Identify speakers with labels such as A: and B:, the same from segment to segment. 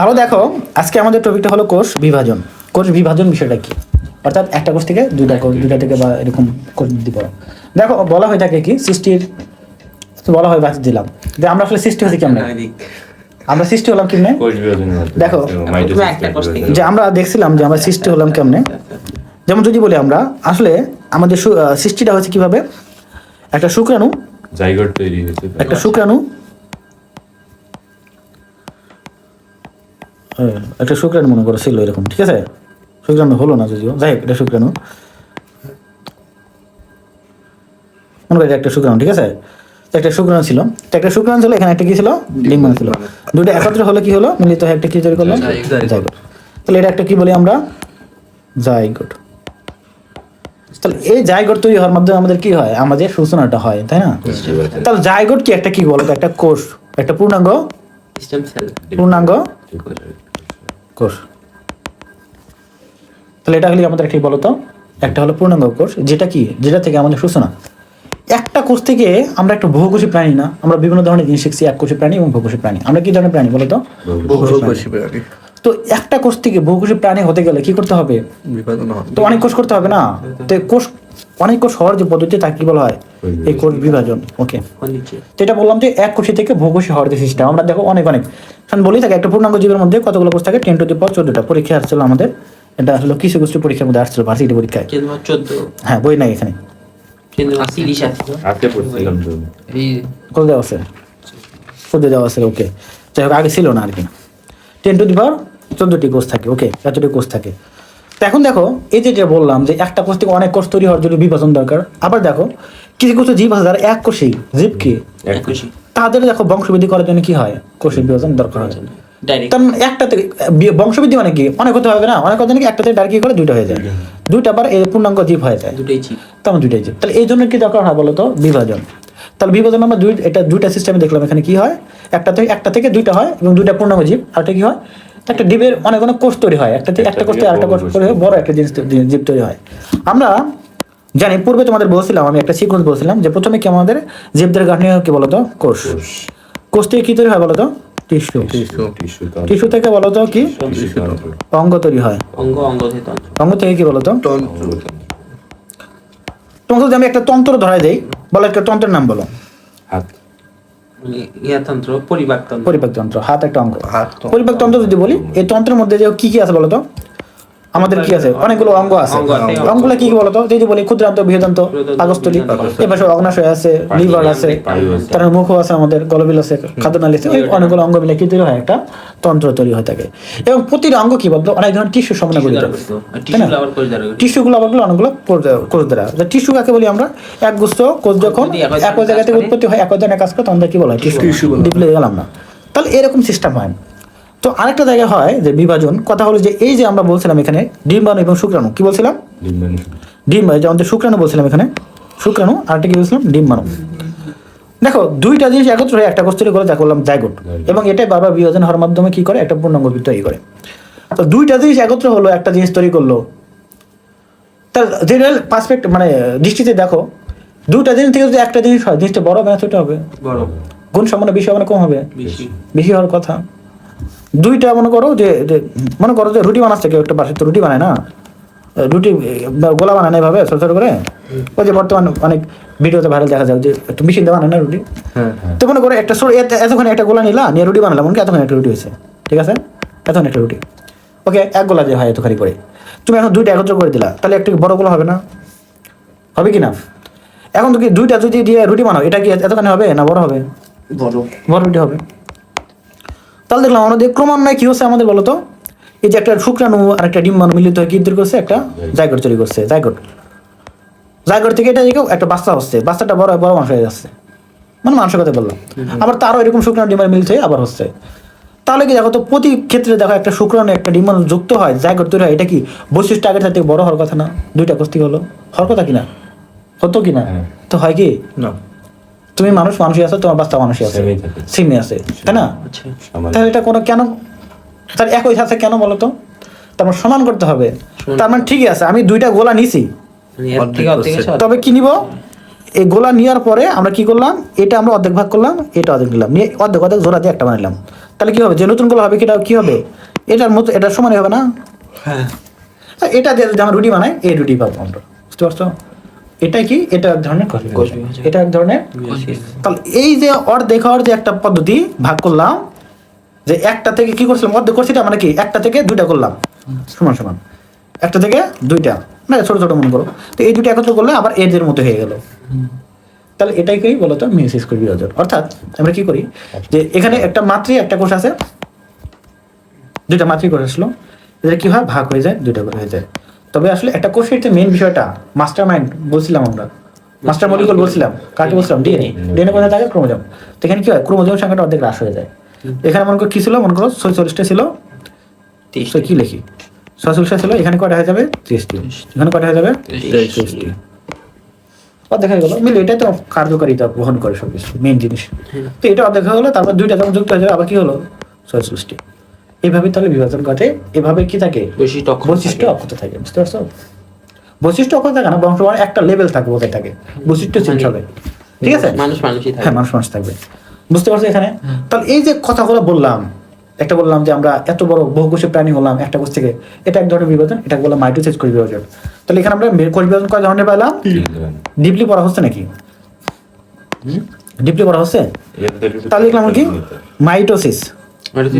A: তাহলে দেখো আজকে আমাদের টপিকটা হলো কোষ বিভাজন। কোষ বিভাজন বিষয়টা কি? অর্থাৎ একটা কোষ থেকে দুইটা কোষ দুইটা থেকে বা এরকম কোষ দিতে পারো দেখো বলা হয়ে থাকে কি? সৃষ্টির বলা হয় বাদ দিলাম। যে আমরা আসলে সৃষ্টি হচ্ছে কেমন? আমরা সৃষ্টি হলাম কেমনে। দেখো,
B: মাইটোসিস
C: তুমি একটা কোষ থেকে-
A: যে আমরা দেখছিলাম যে আমরা সৃষ্টি হলাম কেমনে? যেমন যদি বলি আমরা আসলে আমাদের সৃষ্টিটা হচ্ছে কীভাবে? একটা শুক্রাণু
B: তৈরি হয়েছে।
A: একটা শুক্রাণু একটা শুক্রাণু মনে করো ছিল এরকম ঠিক আছে? শুক্রাণু হলো না যদিও যাই হোক এটা শুক্রাণু। মনে করি একটা শুক্রাণু ঠিক আছে? একটা শুক্রাণু ছিল। একটা শুক্রাণু ছিল এখানে একটা কি ছিল? ডিম্বাণু। ছিল। দুটো একত্রে হলে কি হলো? মিলিত হয়ে একটা কি তৈরি করল? জাইগোট। তাহলে এটা একটা কি বলি আমরা? জাইগোট। তাহলে এই জাইগোট তৈরি হওয়ার মাধ্যমে আমাদের কি হয়? আমাদের সূচনাটা হয় তাই না? তাহলে জাইগোট কি একটা কি বলতো? একটা কোষ একটা পূর্ণাঙ্গ? পূর্ণাঙ্গ? কোষ। তাহলে এটা হলে আমাদের ঠিক বলতো? একটা হলো পূর্ণাঙ্গ কোষ যেটা কি? যেটা থেকে আমাদের সূচনা। একটা কোষ থেকে আমরা একটা বহুকোষী প্রাণী না আমরা বিভিন্ন ধরনের জিনিস শিখছি এক কোষী প্রাণী এবং বহুকোষী প্রাণী। আমরা কি ধরনের প্রাণী বলতো
D: বহুকোষী প্রাণী।
A: তো একটা কোষ থেকে বহুকোষী প্রাণী হতে গেলে কি করতে হবে? তো অনেক কোষ করতে হবে না? তো কোষ অনেক কোষ হওয়ার যে পদ্ধতি তাকে কি বলা হয়? এই কোষ বিভাজন ওকে তো এটা বললাম যে এক কোষী থেকে হওয়ার যে সিস্টেম আমরা দেখো অনেক অনেক। কারণ বলি থাকে একটা পূর্ণাঙ্গ জীবের মধ্যে কতগুলো কোষ থাকে? টেন টু দি পাওয়ার চোদ্দটা। পরীক্ষা আসছিল আমাদের। এটা আসলে কিছু গোষ্ঠী পরীক্ষার মধ্যে আসছিল ভার্সিটি পরীক্ষায়। হ্যাঁ বই নাই এখানে।
C: কেন্দ্র তিরিশ আছে
B: আজকে পড়ছিলাম তো।
C: এই
A: কত দেওয়া আছে? চোদ্দ দেওয়া আছে ওকে যাই হোক আগে ছিল না আর কি। টেন টু দি পাওয়ার চোদ্দটি কোষ থাকে ওকে এতটি কোষ থাকে। তো এখন দেখো এই যে যে বললাম যে একটা কোষ থেকে অনেক কোষ তৈরি হওয়ার জন্য বিভাজন দরকার। আবার দেখো কিছু কিছু জীব আছে যারা এক কোষেই জীবকে
C: একুশে
A: তাদের দেখো বংশবৃদ্ধি করার জন্য কি হয়? কোষের বিভাজন দরকার হয়। তার মানে একটা থেকে বংশবৃদ্ধি মানে কি? অনেক হতে হবে না? অনেক হতে নাকি একটা থেকে ডাইরেক্ট কি করে দুইটা হয়ে যায়। দুইটা আবার পূর্ণাঙ্গ জীব হয়ে যায়।
C: দুটোই চিপ
A: তেমন দুইটাই জীব। তাহলে এই জন্য কি দরকার হয় বলতো? বিভাজন। তাহলে বিভাজন আমরা দুই এটা দুইটা সিস্টেমে দেখলাম এখানে কি হয়? একটা থেকে একটা থেকে দুইটা হয় এবং দুইটা পূর্ণাঙ্গ জীব। আর একটা কি হয়? একটা ডিবের অনেক অনেক কোষ তৈরি হয়। একটা থেকে একটা কোষ থেকে আরেকটা কোষ তৈরি হয় বড় একটা জিনিস জীব তৈরি হয়। আমরা জানি পূর্বে তোমাদের বলছিলাম আমি একটা সিকোয়েন্স বলছিলাম যে প্রথমে কি আমাদের জীবদের গাঠনি হয় কি বলতো? কোষ। কোষ। থেকে কি তৈরি হয় বলতো? টিস্যু।
D: টিস্যু।
B: টিস্যু
A: টিস্যু থেকে বলতো কি? অঙ্গ তৈরি হয়।
C: অঙ্গ অঙ্গ থেকে তন্ত্র।
A: কি বলতো? তোমাকে যদি আমি একটা তন্ত্র ধরাই দেই। বলো একটা তন্ত্রের নাম বলো।
B: হাত।
C: মানে ইয়াতন্ত্র
A: হাত একটা অঙ্গ। যদি বলি এই তন্ত্রের মধ্যে যে কি কি আছে বলতো? আমাদের কি আছে? অনেকগুলো অঙ্গ আছে। অঙ্গগুলো কি কি বলতো? যদি বলি ক্ষুদ্রান্ত বৃহদান্ত পাকস্থলী। এপাশে অগ্নাশয় আছে লিভার আছে
B: পায়ু আছে।
A: তার মুখ আছে আমাদের গলবিল আছে খাদ্যনালী আছে অনেকগুলো অঙ্গ মিলে কি তৈরি হয়? একটা তন্ত্র তৈরি হয়ে থাকে। এবং প্রতিটা অঙ্গ কি বলতো? অনেক ধরনের টিস্যু সমন্বয়
C: টিস্যু করে দাঁড়াবে
A: টিস্যুগুলো আবারগুলো অনেকগুলো কোষ দ্বারা- টিস্যু কাকে বলি আমরা? এক গুচ্ছ কোষ যখন
C: একই
A: জায়গা থেকে উৎপত্তি হয় একই ধরনের কাজ করে তখন কি বলা হয়? টিস্যু।
D: বলা
A: গেলাম না তাহলে এরকম সিস্টেম হয়। তো আরেকটা জায়গায় হয় যে বিভাজন কথা হলো যে এই যে আমরা বলছিলাম এখানে ডিম্বাণু এবং শুক্রাণু কি বলছিলাম?
B: ডিম্বাণু।
A: ডিম যে শুক্রাণু বলছিলাম এখানে। শুক্রাণু আরেকটা কি বলছিলাম? ডিম্বাণু। দেখো দুইটা জিনিস একত্র হয়ে একটা কোষ তৈরি করে যাকে বললাম জাইগোট এবং এটাই বারবার বিভাজন হওয়ার মাধ্যমে কি করে? একটা পূর্ণাঙ্গ তৈরি করে। তো দুইটা জিনিস একত্র হলো একটা জিনিস তৈরি করল। তার জেনারেল পার্সপেক্ট মানে দৃষ্টিতে দেখো দুটা জিনিস থেকে যদি একটা জিনিস হয় জিনিসটা বড় হবে না ছোট হবে?
C: বড়
A: গুণ সম্পন্ন বেশি হবে না কম হবে?
C: বেশি।
A: বেশি হওয়ার কথা। দুইটা মনে করো যে মনে করো যে রুটি বানাচ্ছে কেউ একটা বাসে তো রুটি বানায় না? রুটি গোলা বানায় না এভাবে ছোট ছোট করে? ওই যে বর্তমান অনেক ভিডিওতে ভাইরাল দেখা যায় যে একটু মেশিন দিয়ে বানায় না রুটি?
D: হ্যাঁ
A: তো মনে করো একটা ছোট এতক্ষণ একটা গোলা নিলা নিয়ে রুটি বানালাম মনে এতক্ষণ একটা রুটি হয়েছে। ঠিক আছে? এতক্ষণ একটা রুটি। ওকে এক গোলা যে হয় এতখানি করে। তুমি এখন দুইটা একত্র করে দিলা তাহলে একটু বড় গোলা হবে না? হবে কি না? এখন তো কি দুইটা যদি দিয়ে রুটি বানাও এটা কি এতখানি হবে না বড় হবে?
D: বড়।
A: বড় রুটি হবে। তাহলে দেখলাম আমাদের ক্রমান্বয়ে কি হচ্ছে আমাদের বলতো এই যে একটা শুক্রাণু আর একটা ডিম্বাণু মিলিত হয়ে কি তৈরি করছে একটা জায়গট তৈরি করছে জায়গট জায়গট থেকে এটা দেখো একটা বাচ্চা হচ্ছে বাচ্চাটা বড় বড় মানুষ হয়ে যাচ্ছে। মানে মানুষের কথা বললাম। আবার তারও এরকম শুক্রাণু ডিম্বাণু মিলিত হয়ে আবার হচ্ছে। তাহলে কি দেখো তো প্রতি ক্ষেত্রে দেখো একটা শুক্রাণু একটা ডিম্বাণু যুক্ত হয় জায়গট তৈরি হয় এটা কি বৈশিষ্ট্য আগের থেকে বড় হওয়ার কথা না? দুইটা কস্তি হলো। হওয়ার কথা কিনা হতো কিনা
B: হ্যাঁ।
A: তো হয় কি?
D: না।
A: তুমি মানুষ মানুষই আছে তোমার বাচ্চা মানুষই আছে। সিমে আছে তাই না?
C: আচ্ছা
A: তাহলে এটা কোনো কেন তার একই সাথে কেন বলো তো? তারপর সমান করতে হবে। তার মানে ঠিকই আছে আমি দুইটা গোলা নিছি।
C: মানে
A: তবে কি নিব? এই গোলা নেওয়ার পরে আমরা কি করলাম? এটা আমরা অর্ধেক ভাগ করলাম এটা অর্ধেক দিলাম নিয়ে অর্ধেক অর্ধেক জোড়া দিয়ে একটা বানালাম তাহলে কি হবে? যে নতুন গোলা হবে সেটা কি হবে? এটার মতো এটা সমানই হবে না?
C: হ্যাঁ।
A: এটা দিয়ে যদি আমরা রুটি বানাই এই রুটি পাবো আমরা। বুঝতে পারছ? এটা কি? এটা এক ধরনের এটা এক ধরনের তাহলে এই যে অর্ধেক যে একটা পদ্ধতি ভাগ করলাম যে একটা থেকে কি করছিলাম? অর্ধেক করছি মানে কি? একটা থেকে দুইটা করলাম। সমান সমান। একটা থেকে দুইটা। না ছোট ছোট মনে করো। তো এই দুইটা একত্র করলে আবার এদের মতো হয়ে গেল। তাহলে এটাই করি বলতো মিউসিস করি বিভাজন অর্থাৎ আমরা কি করি? যে এখানে একটা মাতৃ একটা কোষ আছে। দুইটা মাতৃ কোষ আসলো। এদের কি হয়? ভাগ হয়ে যায় দুইটা করে হয়ে যায়। তবে আসলে একটা কোষের যে মেইন বিষয়টা মাস্টার মাইন্ড বলছিলাম আমরা। মাস্টার মলিকুল বলছিলাম কাকে বলছিলাম? ডিএনএ ডিএনএ কোথায় থাকে ক্রোমোজোম তো এখানে কি হয়? ক্রোমোজোম সংখ্যাটা অর্ধেক হ্রাস হয়ে যায়। এখানে মনে করো কি ছিল? মনে করো ছয়চল্লিশটা ছিল। তো কি লিখি? ছয়চল্লিশটা ছিল এখানে কটা হয়ে যাবে? ত্রিশটি। এখানে কটা হয়ে যাবে? ত্রিশটি। হয়ে গেলো। মিলে এটাই তো কার্যকারিতা বহন করে সব কিছু মেইন জিনিস তো এটা হয়ে গেলো তারপর দুইটা যখন যুক্ত হয়ে যাবে আবার কি হলো? ছয়চল্লিশটি। এইভাবে তাহলে বিভাজন ঘটে এভাবে কি থাকে?
C: বৈশিষ্ট্য অক্ষত
A: বৈশিষ্ট্য
C: থাকে।
A: অক্ষত থাকে বুঝতে পারছ? বৈশিষ্ট্য অক্ষত থাকে না বংশমান একটা লেভেল থাকে বোধহয় থাকে বৈশিষ্ট্য চেঞ্জ হবে ঠিক আছে?
C: মানুষ মানুষই
A: হ্যাঁ মানুষ মানুষ থাকবে বুঝতে পারছ এখানে? তাহলে এই যে কথাগুলো বললাম একটা বললাম যে আমরা এত বড় বহুকোষী প্রাণী হলাম একটা কোষ থেকে এটা এক ধরনের বিভাজন এটা বললাম মাইটোসিস কোষ বিভাজন। তাহলে এখানে আমরা কোষ বিভাজন কয় ধরনের পেলাম ডিপলি পড়া হচ্ছে নাকি? ডিপলি পড়া হচ্ছে? তাহলে দেখলাম কি? মাইটোসিস।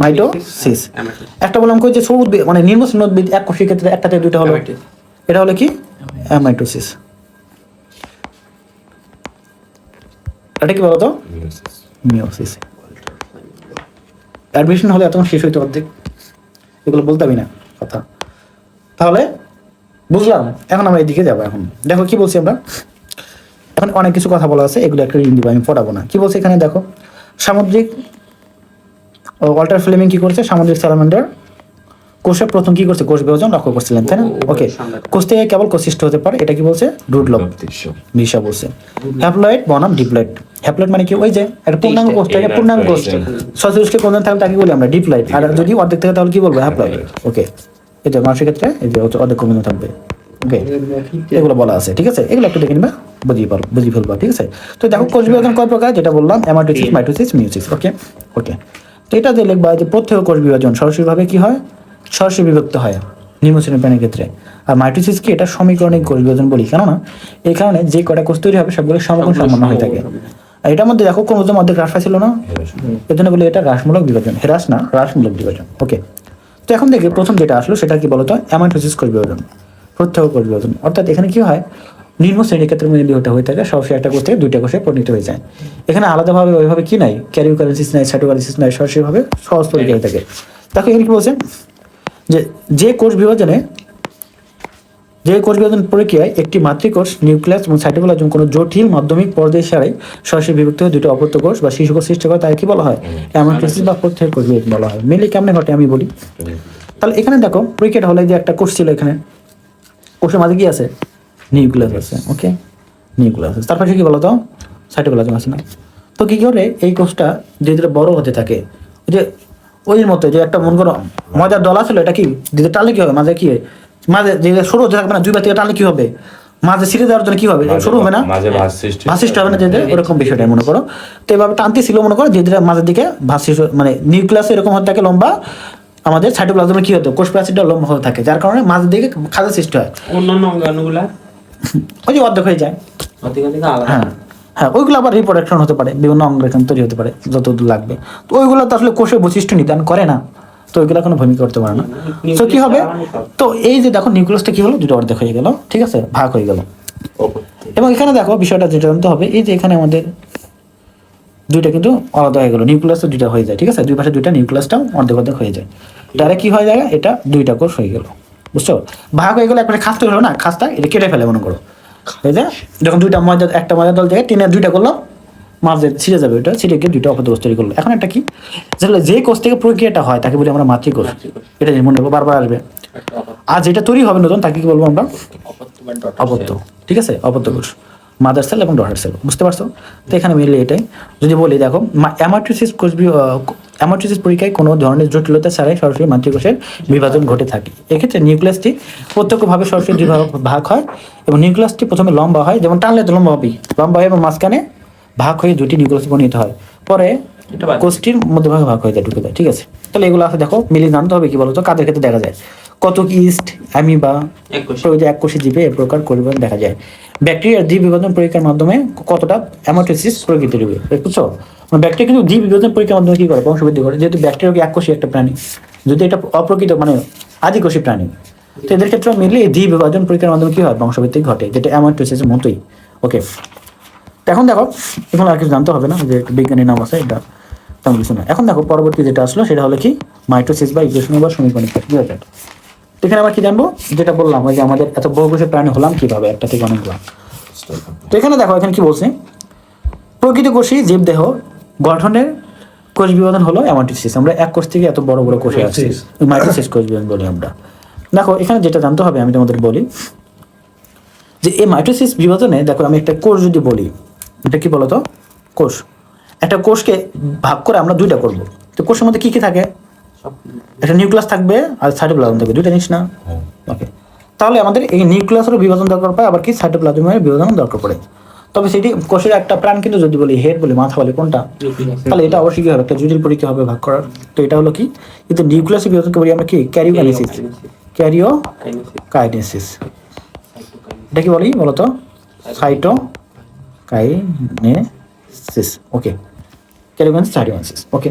A: মাইটোসিস একটা বললাম কই যে সব উদ্ভিদ মানে এক কোষের ক্ষেত্রে একটাতে দুইটা হলো এটা হলো কি? অ্যামাইটোসিস এটা কি বলতো? মিওসিস। অ্যাডমিশন হলে এতক্ষণ শেষ হইতে অর্ধেক। এগুলো বলতামই না কথা। তাহলে বুঝলাম এখন আমরা এদিকে যাব এখন। দেখো কি বলছি আমরা? এখন অনেক কিছু কথা বলা আছে এগুলো একটা রিডিং দিব আমি পড়াবো না। কি বলছি এখানে? দেখো সামুদ্রিক ওয়াল্টার ফ্লেমিং কি করছে? সামুদ্রিক স্যালামান্ডার কোষে প্রথম কি করছে? কোষ বিভাজন লক্ষ্য করছিলেন তাই না? ওকে কোষ থেকে কেবল কোষিষ্ট হতে পারে এটা কি বলছে? রুডলক দিশা বলছে। হ্যাপ্লয়েড বনাম ডিপ্লয়েড। হ্যাপ্লয়েড মানে কি? ওই যে একটা পূর্ণাঙ্গ কোষ থেকে পূর্ণাঙ্গ কোষ। সচতুষ্কে কোনজন থাকলে তাকে বলি আমরা ডিপ্লয়েড। আর যদি অর্ধেক থাকে তাহলে কি বলব? হ্যাপ্লয়েড। ওকে এই যে মানুষের ক্ষেত্রে এই যে অর্ধেক কোনজন থাকবে। ওকে এগুলো বলা আছে ঠিক আছে? এগুলো একটু দেখে নিবা বুঝিয়ে পারো বুঝিয়ে ফেলবা ঠিক আছে? তো দেখো কোষ বিভাজন কয় প্রকার? যেটা বললাম অ্যামাটোসিস মাইটোসিস মিউসিস ওকে ওকে তো এটা লিখবা যে প্রত্যেক কোষ বিভাজন সরাসরিভাবে কি হয়? সরাসরি বিভক্ত হয় নির্মোচনের প্রাণীর ক্ষেত্রে। আর মাইটোসিস কি? এটা সমীকরণিক কোষ বিভাজন বলি কেননা এই কারণে যে কটা কোষ তৈরি হবে সবগুলো সমকোণ সম্পন্ন হয়ে থাকে। আর এটার মধ্যে দেখো ক্রোমোজোম অর্ধেক হ্রাস ছিল না? এর জন্য বলি এটা হ্রাসমূলক বিভাজন। হ্রাস না হ্রাসমূলক বিভাজন। ওকে। তো এখন দেখি প্রথম যেটা আসলো সেটা কি বলতো? অ্যামাইটোসিস কোষ বিভাজন প্রত্যেক কোষ বিভাজন। অর্থাৎ এখানে কি হয়? নিম্ন শ্রেণির ক্ষেত্রে মেনলি হতে হয়ে থাকে সরাসরি একটা কোষ থেকে দুইটা কোষে পরিণত হয়ে যায়। এখানে আলাদাভাবে ওইভাবে কি নাই? ক্যারিওকারেন্সিস নাই সাইটোকারেন্সিস নাই সরাসরিভাবে সহজ পরিচয় হয়ে থাকে। দেখো এখানে কি বলছে যে যে কোষ বিভাজনে যে কোষ বিভাজন প্রক্রিয়ায় একটি মাতৃকোষ নিউক্লিয়াস এবং সাইটোপ্লাজম কোনো জটিল মাধ্যমিক পর্যায় ছাড়াই সরাসরি বিভক্ত হয়ে দুটো অপত্য কোষ বা শিশু কোষ সৃষ্টি করে তাই কি বলা হয়? অ্যামাটোসিস বা প্রত্যেক কোষ বিভাজন বলা হয়। মেনলি কেমন ঘটে আমি বলি। তাহলে এখানে দেখো প্রক্রিয়াটা হলে যে একটা কোষ ছিল এখানে। কোষের মাঝে কি আছে? নিউক্লিয়াস আছে ওকে নিউক্লিয়াস আছে তার পাশে কি বলতো? সাইটোপ্লাজম আছে না? তো কি করে এই কোষটা ধীরে ধীরে বড় হতে থাকে? ওই যে ওই মতো যে একটা মন করো মজার দল ছিল এটা কি? ধীরে টানলে কি হবে? মাঝে কি? মাঝে যে সরু হতে থাকবে না? দুই বার থেকে টানলে কি হবে? মাঝে ছিঁড়ে দেওয়ার জন্য কি হবে? সরু হবে না? ভাসিষ্ট হবে না? যে যে ওরকম বিষয়টা মনে করো। তো এভাবে টানতে ছিল মনে করো যে ধীরে মাঝের দিকে ভাসিষ্ট মানে নিউক্লিয়াস এরকম হতে থাকে লম্বা আমাদের সাইটোপ্লাজমে কি হতো? কোষ প্রাচীরটা লম্বা হতে থাকে যার কারণে মাঝের দিকে খাজা সৃষ্টি হয়।
C: অন্যান্য অঙ্গাণুগুলা
A: ওই যে অর্ধেক হয়ে যায়। হ্যাঁ হ্যাঁ ওইগুলো আবার রিপ্রোডাকশন হতে পারে বিভিন্ন অঙ্গ এখানে তৈরি হতে পারে যত দূর লাগবে। তো ওইগুলো তো আসলে কোষের বৈশিষ্ট্য নিদান করে না তো ওইগুলো কোনো ভূমিকা করতে পারে না। তো কি হবে? তো এই যে দেখো নিউক্লিয়াসটা কি হলো? দুটো অর্ধেক হয়ে গেল ঠিক আছে? ভাগ হয়ে গেল। এবং এখানে দেখো বিষয়টা যেটা জানতে হবে এই যে এখানে আমাদের দুইটা কিন্তু আলাদা হয়ে গেল নিউক্লিয়াসটা দুইটা হয়ে যায় ঠিক আছে? দুই পাশে দুইটা নিউক্লিয়াসটাও অর্ধেক অর্ধেক হয়ে যায়। ডাইরেক্ট কি হয়ে যায়? এটা দুইটা কোষ হয়ে গেল। বুঝছ? ভাগ হয়ে গেলে একবারে খাস্তা হলো না খাস্তা এটা কেটে ফেলে মনে করো। এই যে, যখন দুইটা ময়দা, একটা ময়দা দল থেকে টিনের দুইটা করল মাঝে ছিঁড়ে যাবে ওটা, ছিঁড়ে গিয়ে দুইটা অপদ তৈরি করল। এখন একটা কি? যেগুলো যে কোষ থেকে প্রক্রিয়াটা হয়, তাকে বলি আমরা মাতৃকোষ। এটা মনে রাখব বারবার আসবে। আর যেটা তৈরি হবে নতুন, তাকে কি বলব আমরা? অপত্য। ঠিক আছে? অপত্য কোষ। মাদার সেল এবং ডটার সেল বুঝতে পারছ? তো এখানে মিললে এটাই। যদি বলি, দেখো অ্যামাটোসিস কোষ অ্যামার্টিসিস পরীক্ষায় কোনো ধরনের জটিলতা ছাড়াই সরাসরি মাতৃকোষের বিভাজন ঘটে থাকে। এক্ষেত্রে নিউক্লিয়াসটি প্রত্যক্ষভাবে সরাসরি দুই ভাগ ভাগ হয় এবং নিউক্লিয়াসটি প্রথমে লম্বা হয় যেমন টানলে তো লম্বা হবে লম্বা হয় এবং মাঝখানে ভাগ হয়ে দুটি নিউক্লিয়াস উপনীত হয়। পরে। কোষটির মধ্যভাগে ভাগ হয়ে যায় ঢুকে যায় ঠিক আছে? তাহলে এগুলো আছে দেখো মিলিয়ে জানতে হবে কি বলতো? কাদের ক্ষেত্রে দেখা যায়? কত ইস্ট অ্যামিবা
C: একুশ।
A: প্রভৃতি এক কোষী জীবে এ প্রকার পরিবর্তন দেখা যায়। ব্যাকটেরিয়ার দ্বিবিভাজন পরীক্ষার মাধ্যমে কতটা অ্যামাটোসিস প্রকৃতির হবে বুঝছ? মানে ব্যাকটেরিয়া কিন্তু দ্বিবিভাজন পরীক্ষার মাধ্যমে কি করে? বংশবৃদ্ধি করে। যেহেতু ব্যাকটেরিয়া এককোষী একটা প্রাণী যদি এটা অপ্রকৃত মানে আদিকোষী প্রাণী তো এদের ক্ষেত্রে মিললে এই দ্বিবিভাজন পরীক্ষার মাধ্যমে কি হয়? বংশবৃদ্ধি ঘটে যেটা অ্যামাটোসিসের মতোই। ওকে এখন দেখো এখন আর কিছু জানতে হবে না যে একটা বিজ্ঞানীর নাম আছে এটা তেমন কিছু না। এখন দেখো পরবর্তী যেটা আসলো সেটা হলো কি? মাইটোসিস বা ইকুয়েশন বা সমীকরণ বুঝতে তো এখানে আমরা কি জানব? যেটা বললাম ওই যে আমাদের এত বহুকোষের প্রাণী হলাম কীভাবে? একটা থেকে অনেকগুলো। তো এখানে দেখো এখানে কি বলছে? প্রকৃত কোষী জীবদেহ গঠনের কোষ বিভাজন হলো অ্যামাটিসিস আমরা এক কোষ থেকে এত বড় বড় কোষে আছি। মাইটোসিস কোষ বিভাজন বলি আমরা। দেখো এখানে যেটা জানতে হবে আমি তোমাদের বলি যে এই মাইটোসিস বিভাজনে দেখো আমি একটা কোষ যদি বলি এটা কি বলতো? কোষ। একটা কোষকে ভাগ করে আমরা দুইটা করব। তো কোষের মধ্যে কি কি থাকে? একটা নিউক্লিয়াস থাকবে আর সাইটোপ্লাজম থাকবে দুইটা জিনিস না?
B: হ্যাঁ।
A: ওকে তাহলে আমাদের এই নিউক্লিয়াসেরও বিভাজন দরকার পড়ে আবার কি সাইটোপ্লাজমের বিভাজন দরকার পড়ে। তবে সেটি কোষের একটা প্রাণ কিন্তু যদি বলি হেড বলি মাথা বলি কোনটা? তাহলে এটা অবশ্যই কি হবে? একটা জটিল পরীক্ষা হবে ভাগ করার। তো এটা হলো কি? কিন্তু নিউক্লিয়াসের বিভাজনকে বলি আমরা কি? ক্যারিওকাইনেসিস ক্যারিও কাইনেসিস এটা কি বলি বলতো? Cytokinesis okay karyokinesis cytokinesis okay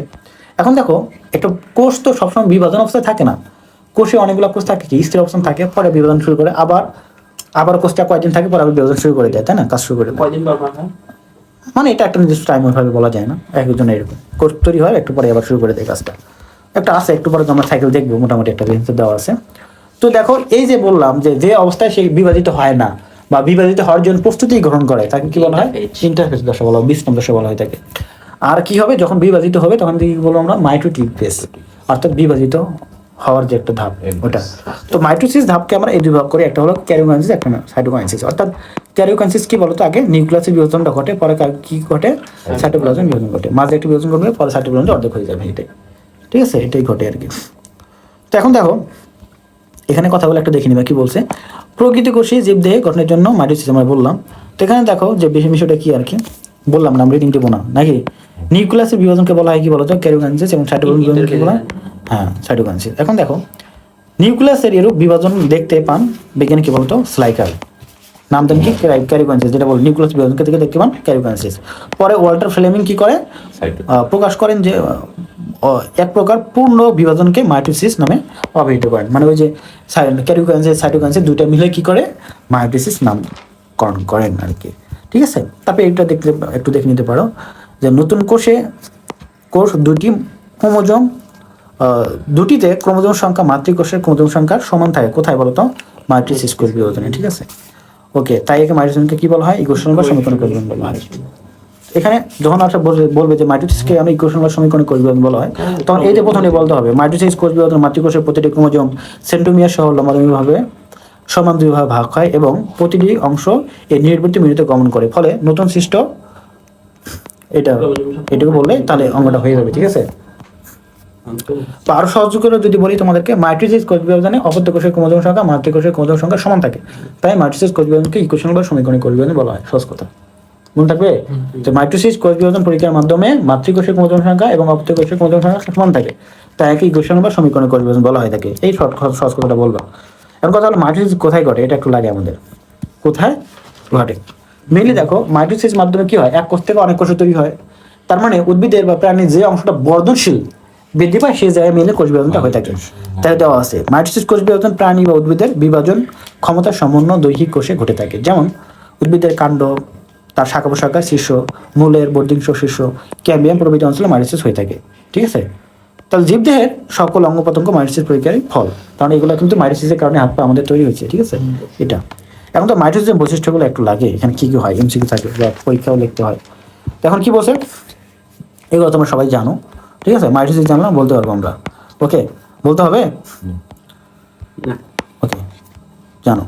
A: এখন দেখো একটা কোষ তো সবসময় বিভাজন অবস্থায় থাকে না। কোষে অনেকগুলো কোষ থাকে কি? স্থির অবস্থান থাকে পরে বিভাজন শুরু করে আবার আবার কোষটা কয়েকদিন থাকে পরে আবার বিভাজন শুরু করে দেয় তাই না? কাজ শুরু করে
C: কয়দিন
A: মানে এটা একটা নির্দিষ্ট টাইম ওইভাবে বলা যায় না। একজন এরকম। কোর্স তৈরি হয় একটু পরে আবার শুরু করে দেয় কাজটা। একটা আছে একটু পরে আমরা সাইকেল দেখব মোটামুটি একটা রেঞ্জ দেওয়া আছে। তো দেখো এই যে বললাম যে যে অবস্থায় সে বিভাজিত হয় না বা বিভাজিত হওয়ার জন্য প্রস্তুতি গ্রহণ করে তাকে কি বলা হয়. ইন্টারফেস দশা বলা হয় বিশ্রাম দশা বলা হয় তাকে। আর কি হবে? যখন বিভাজিত হবে তখন কি বলব আমরা? মাইটোটিক ফেস অর্থাৎ বিভাজিত হওয়ার যে একটা ধাপ ওটা। তো মাইটোসিস ধাপকে আমরা এই দুই ভাগ করি একটা হলো ক্যারিওকাইনেসিস একটা সাইটোকাইনেসিস অর্থাৎ ক্যারিওকাইনেসিস কি বলতো আগে? নিউক্লিয়াসের বিভাজনটা ঘটে পরে কি ঘটে? সাইটোপ্লাজম বিভাজন ঘটে। মাঝে একটা বিভাজন করবে পরে সাইটোপ্লাজম অর্ধেক হয়ে যাবে এটাই। ঠিক আছে? এটাই ঘটে আর কি। তো এখন দেখো এখানে কথা বলে একটা দেখে নিবা কি বলছে। প্রকৃত কোষী জীবদেহে গঠনের জন্য মাইটোসিস আমরা বললাম। তো এখানে দেখো যে বেশি বিষয়টা কি আর কি? বললাম না আমরা রিডিং দেবো না নাকি? নিউক্লিয়াসের বিভাজনকে বলা হয় কি বলতো ক্যারিওকাইনেসিস এবং সাইটোপ্লাজম বিভাজনকে বলা হ্যাঁ? সাইটোকাইনেসিস এখন দেখো নিউক্লিয়াসের এরূপ বিভাজন দেখতে পান বিজ্ঞানী কি বলতো? স্লাইকার নাম দেন কি? ক্যারিওকাইনেসিস যেটা বল নিউক্লিয়াস বিভাজনকে থেকে দেখতে পান ক্যারিওকাইনেসিস পরে ওয়াল্টার ফ্লেমিং কি করে? প্রকাশ করেন যে এক প্রকার পূর্ণ বিভাজনকে মাইটোসিস নামে অভিহিত করেন। মানে ওই যে ক্যারিওকাইনেসিস সাইটোকাইনেসিস দুইটা মিলে কি করে? মাইটোসিস নামকরণ করেন আর কি। ঠিক আছে? তারপরে এটা দেখতে একটু দেখে নিতে পারো। যে নতুন কোষে কোষ দুটি ক্রোমোজোম দুটিতে ক্রোমোজোম সংখ্যা মাতৃকোষের ক্রোমোজোম সংখ্যার সমান থাকে। কোথায় বলো তো? মাইটোসিস কোষ বিভাজনে ঠিক আছে? ওকে তাই একে মাইটোসিসকে কি বলা হয়? ইকুয়েশন বা সমীকরণ কোষ বিভাজন। বলা হয়। এখানে যখন একটা বলবে- যে মাইটোসিসকে আমরা ইকুয়েশন বা সমীকরণ কোষ বিভাজন বলা হয় তখন এই যে প্রথমে বলতে হবে মাইটোসিস কোষ বিভাজন মাতৃকোষের প্রতিটি ক্রোমোজোম সেন্টোমিয়ার সহ লম্বালম্বিভাবে সমান দুইভাবে ভাগ হয় এবং প্রতিটি অংশ এই নির্বৃত্তি মিনিটে গমন করে। ফলে নতুন সৃষ্ট এটা, এটুকু বললে তাহলে অঙ্গটা হয়ে যাবে, ঠিক আছে? আরও সহজ করে যদি বলি তোমাদেরকে মাইট্রিসিস কোষ বিভাজনে অপত্য কোষের ক্রোমোজোম সংখ্যা মাতৃকোষের ক্রোমোজোম সংখ্যা সমান থাকে। তাই মাইট্রিসিস কোষ বিভাজনকে ইকুয়েশন বা সমীকরণ কোষ বিভাজন বলা হয়, সহজ কথা। মনে থাকবে? মাইট্রিসিস কোষ বিভাজন পরীক্ষার মাধ্যমে মাতৃকোষের ক্রোমোজোম সংখ্যা এবং অপত্য কোষের ক্রোমোজোম সংখ্যা সমান থাকে। তাই একে ইকুয়েশন বা সমীকরণ কোষ বিভাজন বলা হয় থাকে এই শর্ট সহজ কথাটা বলব। এখন কথা হলো মাইট্রিসিস কোথায় ঘটে? এটা একটু লাগে আমাদের। কোথায়? ঘটে। মেনলি দেখো মাইটোসিস মাধ্যমে কি হয়? এক কোষ থেকে অনেক কোষ তৈরি হয়। তার মানে উদ্ভিদের বা প্রাণীর যে অংশটা বর্ধনশীল বৃদ্ধি পায়, সেই জায়গায় মেনলি কোষ বিভাজনটা হয়ে থাকে। তাই দেওয়া আছে। মাইটোসিস কোষ বিভাজন প্রাণী বা উদ্ভিদের বিভাজন ক্ষমতার সমন্বয় দৈহিক কোষে ঘটে থাকে। যেমন উদ্ভিদের কাণ্ড, তার শাখা প্রশাখা শীর্ষ, মূলের বর্ধিংশ শীর্ষ, ক্যাম্বিয়াম প্রভৃতি অঞ্চলে মাইটোসিস হয়ে থাকে। ঠিক আছে? তাহলে জীবদেহের সকল অঙ্গ প্রত্যঙ্গ মাইটোসিস প্রক্রিয়ার ফল। কারণ এগুলো কিন্তু মাইটোসিসের কারণে হাত পা আমাদের তৈরি হয়েছে। ঠিক আছে? এটা। এখন তো মাইটোসিসের বৈশিষ্ট্যগুলো একটু লাগে এখানে কি কি হয় এমসিকিউ থাকে বা পরীক্ষাও লিখতে হয়। এখন কি বলছে? এগুলো তোমরা সবাই জানো ঠিক আছে? মাইটোসিস জানলাম বলতে পারব আমরা। ওকে বলতে হবে? ওকে জানো।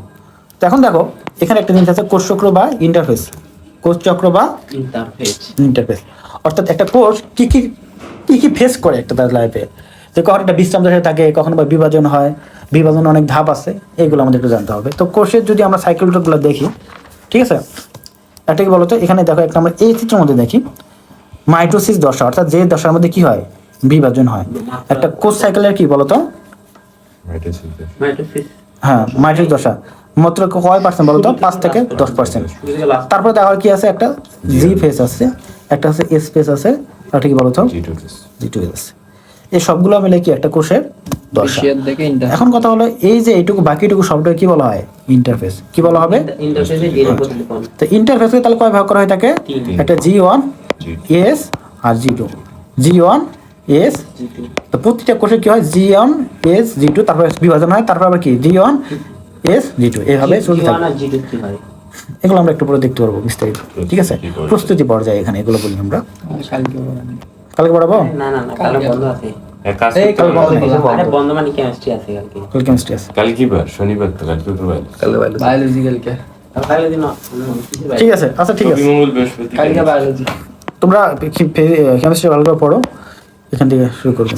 A: তো এখন দেখো এখানে একটা জিনিস আছে কোষ চক্র বা ইন্টারফেস কোষ চক্র বা
C: ইন্টারফেস
A: ইন্টারফেস অর্থাৎ একটা কোষ কি কি কি কি ফেস করে একটা তার লাইফে যে কখন একটা বিশ্রাম থাকে কখনো বা বিভাজন হয় বিভাজন অনেক ধাপ আছে এগুলো আমাদের একটু জানতে হবে। তো কোষের যদি আমরা সাইকেলগুলো দেখি ঠিক আছে? একটা কি বলতো এখানে দেখো একটা আমরা এই চিত্রের মধ্যে দেখি মাইটোসিস দশা অর্থাৎ যে দশার মধ্যে কি হয়? বিভাজন হয়। একটা কোষ সাইকেলের কি বলতো
B: মাইটোসিস
C: মাইটোসিস
A: হ্যাঁ মাইটোসিস দশা। মাত্র কয় পার্সেন্ট বলতো পাঁচ থেকে দশ পার্সেন্ট তারপরে দেখা কি আছে? একটা জি ফেস আছে একটা আছে এস ফেস আছে আর ঠিক বলতো জি টু আছে এই সবগুলো মিলে কি একটা কোষের দশা? এখন কথা হলো এই যে এইটুকু বাকিটুকু সবটাকে কি বলা হয়? ইন্টারফেস কি বলা হবে?
C: প্রতিলিপন।
A: তো ইন্টারফেসকে তাহলে কয় ভাগ করা হয়
C: তিন।
A: একটা জি ওয়ান এস আর G two G one S তো প্রতিটা কোষে কি হয়? G one S G two তারপরে বিভাজন হয়। তারপর আবার কি? G one S G two এইভাবে চলতে থাকে। এগুলো আমরা একটু পরে দেখতে পারব বিস্তারিত। ঠিক আছে?
B: প্রস্তুতি পর্যায়ে।
A: প্রস্তুতি পর্যায়ে এখানে এগুলো বলি আমরা।
E: কালকে
A: পড়াবো?
C: না না না কালকে বন্ধ আছে। মানে
A: ঠিক আছে আচ্ছা ঠিক আছে। তোমরা কেমিস্ট্রি ভালো করে পড়ো। এখান থেকে শুরু করব।